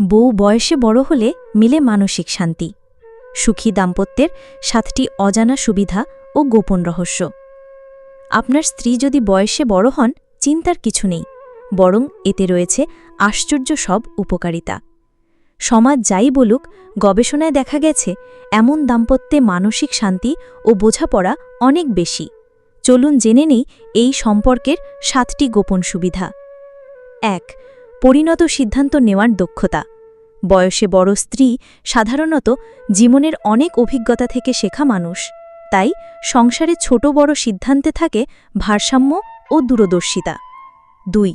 বউ বয়সে বড় হলে মিলে মানসিক শান্তি, সুখী দাম্পত্যের সাতটি অজানা সুবিধা ও গোপন রহস্য। আপনার স্ত্রী যদি বয়সে বড় হন, চিন্তার কিছু নেই, বরং এতে রয়েছে আশ্চর্য সব উপকারিতা। সমাজ যাই বলুক, গবেষণায় দেখা গেছে, এমন দাম্পত্যে মানসিক শান্তি ও বোঝাপড়া অনেক বেশি। চলুন জেনে নেই এই সম্পর্কের সাতটি গোপন সুবিধা। এক পরিণত সিদ্ধান্ত নেওয়ার দক্ষতা। বয়সে বড় স্ত্রী সাধারণত জীবনের অনেক অভিজ্ঞতা থেকে শেখা মানুষ। তাই সংসারে ছোট বড় সিদ্ধান্তে থাকে ভারসাম্য ও দূরদর্শিতা। দুই,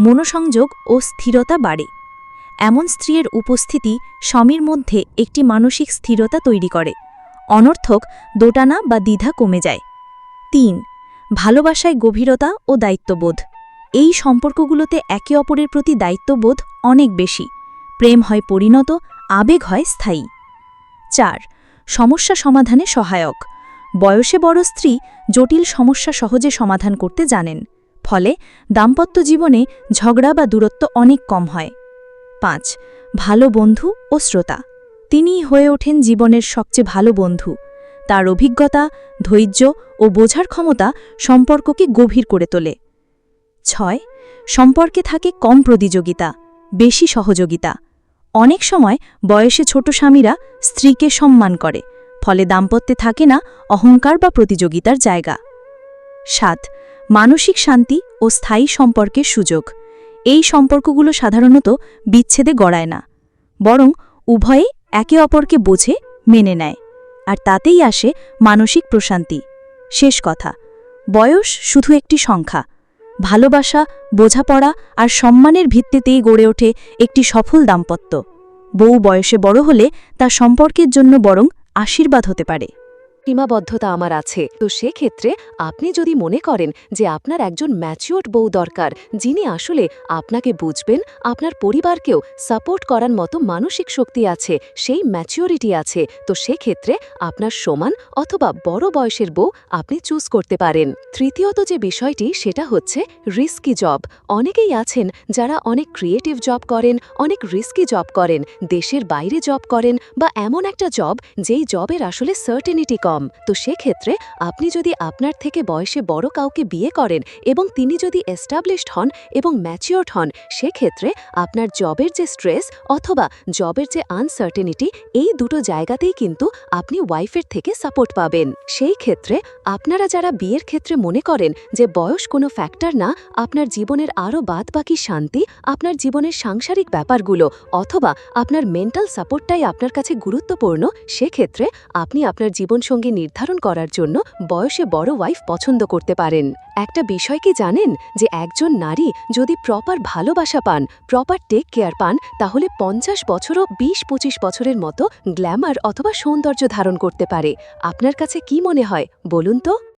মনোসংযোগ ও স্থিরতা বাড়ে। এমন স্ত্রীর উপস্থিতি স্বামীর মধ্যে একটি মানসিক স্থিরতা তৈরি করে। অনর্থক দোটানা বা দ্বিধা কমে যায়। তিন, ভালোবাসায় গভীরতা ও দায়িত্ববোধ। এই সম্পর্কগুলোতে একে অপরের প্রতি দায়িত্ববোধ অনেক বেশি। প্রেম হয় পরিণত, আবেগ হয় স্থায়ী। চার, সমস্যা সমাধানে সহায়ক। বয়সে বড় স্ত্রী জটিল সমস্যা সহজে সমাধান করতে জানেন। ফলে দাম্পত্য জীবনে ঝগড়া বা দূরত্ব অনেক কম হয়। পাঁচ, ভালো বন্ধু ও শ্রোতা। তিনিই হয়ে ওঠেন জীবনের সবচেয়ে ভালো বন্ধু। তার অভিজ্ঞতা, ধৈর্য ও বোঝার ক্ষমতা সম্পর্ককে গভীর করে তোলে। ছয়, সম্পর্কে থাকে কম প্রতিযোগিতা, বেশি সহযোগিতা। অনেক সময় বয়সে ছোট স্বামীরা স্ত্রীকে সম্মান করে, ফলে দাম্পত্যে থাকে না অহংকার বা প্রতিযোগিতার জায়গা। সাত, মানসিক শান্তি ও স্থায়ী সম্পর্কের সুযোগ। এই সম্পর্কগুলো সাধারণত বিচ্ছেদে গড়ায় না, বরং উভয়ে একে অপরকে বোঝে, মেনে নেয়, আর তাতেই আসে মানসিক প্রশান্তি। শেষ কথা, বয়স শুধু একটি সংখ্যা ভালোবাসা, বোঝাপড়া আর সম্মানের ভিত্তিতেই গড়ে ওঠে একটি সফল দাম্পত্য। বউ বয়সে বড় হলে তা সম্পর্কের জন্য বরং আশীর্বাদ হতে পারে। সীমাবদ্ধতা আমার আছে। তো সেক্ষেত্রে আপনি যদি মনে করেন যে আপনার একজন ম্যাচিওর বউ দরকার, যিনি আসলে আপনাকে বুঝবেন, আপনার পরিবারকেও সাপোর্ট করার মতো মানসিক শক্তি আছে, সেই ম্যাচিওরিটি আছে, তো সেক্ষেত্রে আপনার সমান অথবা বড় বয়সের বউ আপনি চুজ করতে পারেন। তৃতীয়ত যে বিষয়টি, সেটা হচ্ছে রিস্কি জব অনেকেই আছেন যারা অনেক ক্রিয়েটিভ জব করেন, অনেক রিস্কি জব করেন, দেশের বাইরে জব করেন বা এমন একটা জব যেই জবের আসলে সার্টেনিটি কম। তো সেক্ষেত্রে আপনি যদি আপনার থেকে বয়সে বড় কাউকে বিয়ে করেন এবং তিনি যদি এস্টাবলিশড হন এবং ম্যাচিওর্ড হন, সেক্ষেত্রে আপনার জবের যে স্ট্রেস অথবা জবের যে আনসার্টেনিটি এই দুটো জায়গাতেই কিন্তু আপনি ওয়াইফের থেকে সাপোর্ট পাবেন। সেই ক্ষেত্রে আপনারা যারা বিয়ের ক্ষেত্রে মনে করেন যে বয়স কোনো ফ্যাক্টর না, আপনার জীবনের আরও বাদবাকি শান্তি, আপনার জীবনের সাংসারিক ব্যাপারগুলো অথবা আপনার মেন্টাল সাপোর্টটাই আপনার কাছে গুরুত্বপূর্ণ, সেক্ষেত্রে আপনি আপনার জীবনসঙ্গী নির্ধারণ করার জন্য বয়সে বড় ওয়াইফ পছন্দ করতে পারেন। একটা বিষয় কি জানেন? যে একজন নারী যদি প্রপার ভালোবাসা পান প্রপার টেক কেয়ার পান, তাহলে পঞ্চাশ বছরও বিশ পঁচিশ বছরের মতো গ্ল্যামার অথবা সৌন্দর্য ধারণ করতে পারে। আপনার কাছে কি মনে হয়? বলুন তো।